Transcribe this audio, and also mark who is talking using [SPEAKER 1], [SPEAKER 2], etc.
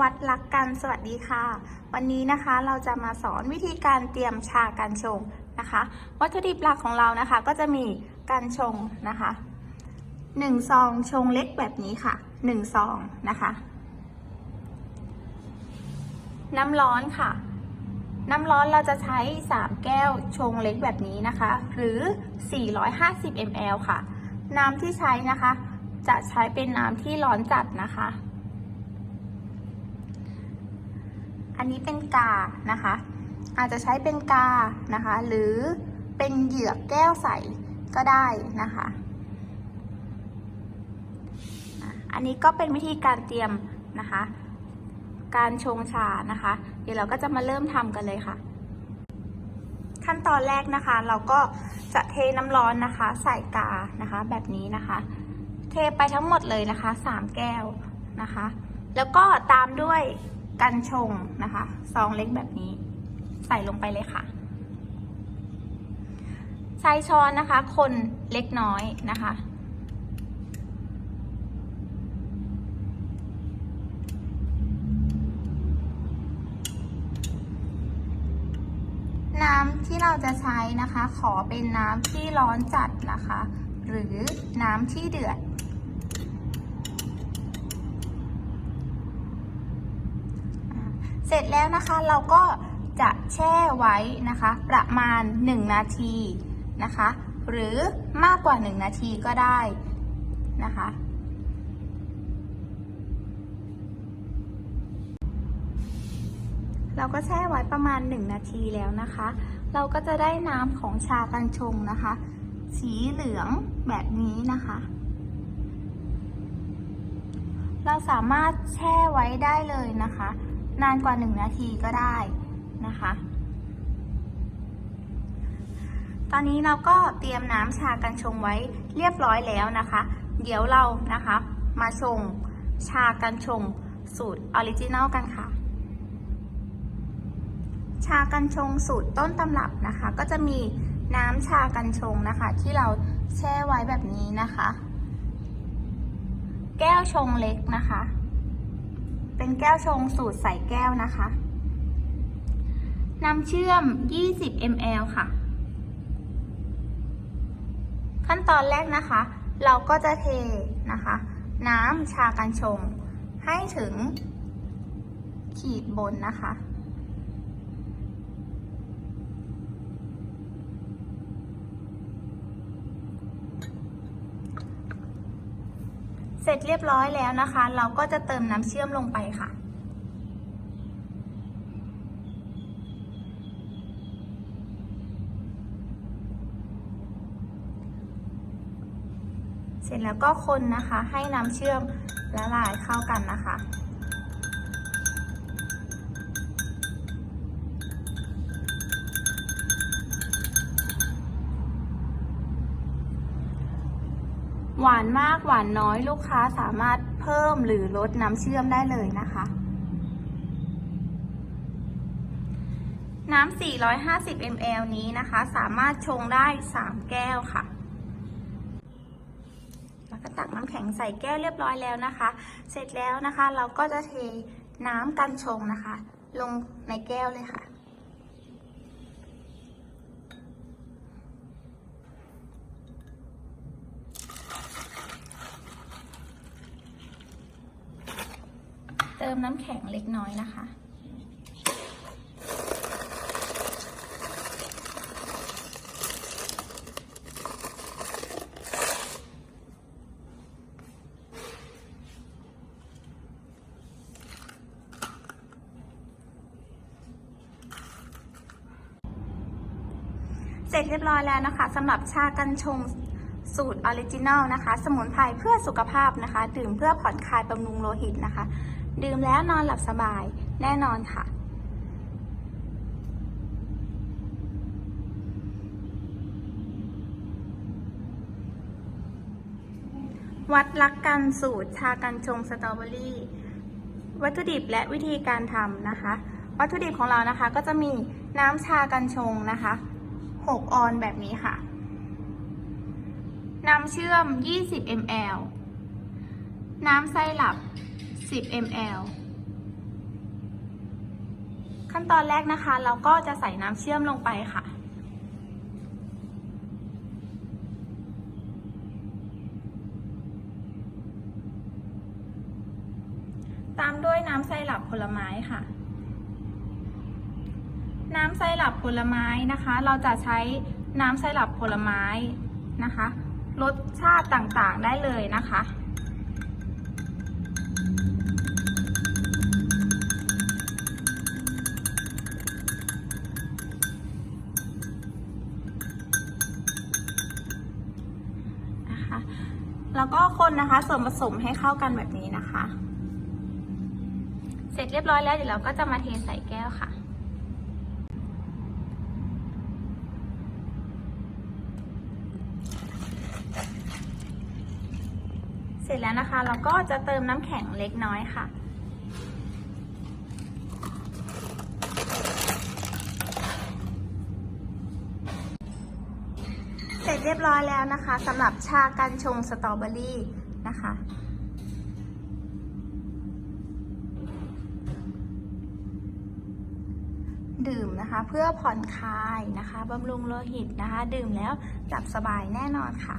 [SPEAKER 1] วัดรักกันสวัสดีค่ะ วันนี้นะคะเราจะมาสอนวิธีการเตรียมชากันชงนะคะ วัตถุดิบหลักของเรานะคะก็จะมีกันชงนะคะหนึ่งซองชงเล็กแบบนี้ค่ะหนึ่งซองนะคะ น้ำร้อนค่ะ น้ำร้อนเราจะใช้ 3 แก้วชงเล็กแบบนี้นะคะ หรือ 450 ml ค่ะ น้ำที่ใช้นะคะ จะใช้เป็นน้ำที่ร้อนจัดนะคะ อันนี้เป็นกานะคะ อาจจะใช้เป็นกานะคะ หรือเป็นเหยือกแก้วใสก็ได้นะคะ อันนี้ก็เป็นวิธีการเตรียมนะคะ การชงชานะคะ เดี๋ยวเราก็จะมาเริ่มทำกันเลยค่ะ ขั้นตอนแรกนะคะ เราก็จะเทน้ำร้อนนะคะ ใส่กานะคะ แบบนี้นะคะ เทไปทั้งหมดเลยนะคะ 3 แก้วนะคะ แล้วก็ตามด้วย กันชงนะคะซองเล็กแบบนี้ ใส่ลงไปเลยค่ะ ใช้ช้อนนะคะ คนเล็กน้อยนะคะน้ำที่เราจะใช้นะคะ ขอเป็นน้ำที่ร้อนจัดนะคะ หรือน้ำที่เดือด เสร็จแล้วนะคะเราก็จะแช่ไว้นะคะ ประมาณ 1 นาทีนะคะ หรือมากกว่า 1 นาทีก็ได้นะคะ เราก็แช่ไว้ประมาณ 1 นาทีแล้วนะคะ เราก็จะได้น้ำของชากันชงนะคะ สีเหลืองแบบนี้นะคะ เราสามารถแช่ไว้ได้เลยนะคะ นานกว่า 1 นาทีก็ได้นะคะ ตอนนี้เราก็เตรียมน้ำชากันชงไว้เรียบร้อยแล้วนะคะ เดี๋ยวเรานะคะมาชงชากันชงสูตรออริจินัลกันค่ะ ชากันชงสูตรต้นตำรับนะคะ ก็จะมีน้ำชากันชงนะคะ ที่เราแช่ไว้แบบนี้นะคะ แก้วชงเล็กนะคะ เป็นแก้วชงสูตรใส่แก้วนะคะน้ำเชื่อม 20 ml ค่ะ ขั้นตอนแรกนะคะ เราก็จะเทนะคะ น้ำชากันชงให้ถึงขีดบนนะคะ เสร็จเรียบร้อยแล้วนะคะ เราก็จะเติมน้ำเชื่อมลงไปค่ะ เสร็จแล้วก็คนนะคะให้น้ำเชื่อมละลายเข้ากันนะคะ หวานมากหวานน้อยลูกค้าสามารถเพิ่มหรือลดน้ำเชื่อมได้เลยนะคะ น้ำ 450 ml นี้นะคะ สามารถชงได้ 3 แก้วค่ะแล้วก็ตักน้ำแข็งใส่แก้วเรียบร้อยแล้วนะคะ เสร็จแล้วนะคะ เราก็จะเทน้ำกันชงนะคะ ลงในแก้วเลยค่ะ มน้ำแข็งเล็กน้อยนะคะ เสร็จเรียบร้อยแล้วนะคะสำหรับชากันชงสูตรออริจินัลนะคะ สมุนไพรเพื่อสุขภาพนะคะ ดื่มเพื่อผ่อนคลายบำรุงโลหิตนะคะ ดื่มแล้วนอนหลับสบายแน่นอนค่ะ วัดรักกันสูตรชากันชงสตรอเบอรี่ วัตถุดิบและวิธีการทำนะคะ วัตถุดิบของเรานะคะก็จะมีน้ำชากันชงนะคะ 6 ออนแบบนี้ค่ะ น้ำเชื่อม 20 ml น้ำไซรัป 10 ml ขั้นตอนแรกนะคะ เราก็จะใส่น้ำเชื่อมลงไปค่ะตามด้วยน้ำไซรัปผลไม้ค่ะ น้ำไซรัปผลไม้นะคะ เราจะใช้น้ำไซรัปผลไม้นะคะ รสชาติต่างๆได้เลยนะคะ แล้วก็คนนะคะส่วนผสมให้เข้ากันแบบนี้นะคะ เสร็จเรียบร้อยแล้วเดี๋ยวเราก็จะมาเทใส่แก้วค่ะเสร็จแล้วนะคะ เราก็จะเติมน้ำแข็งเล็กน้อยค่ะ ร็จเรียบร้อยแล้วนะคะสำหรับชากันชงสตรอเบอรี่นะคะ ดื่มนะคะเพื่อผ่อนคลายนะคะบำรุงโลหิตนะคะ ดื่มแล้วหลับสบายแน่นอนค่ะ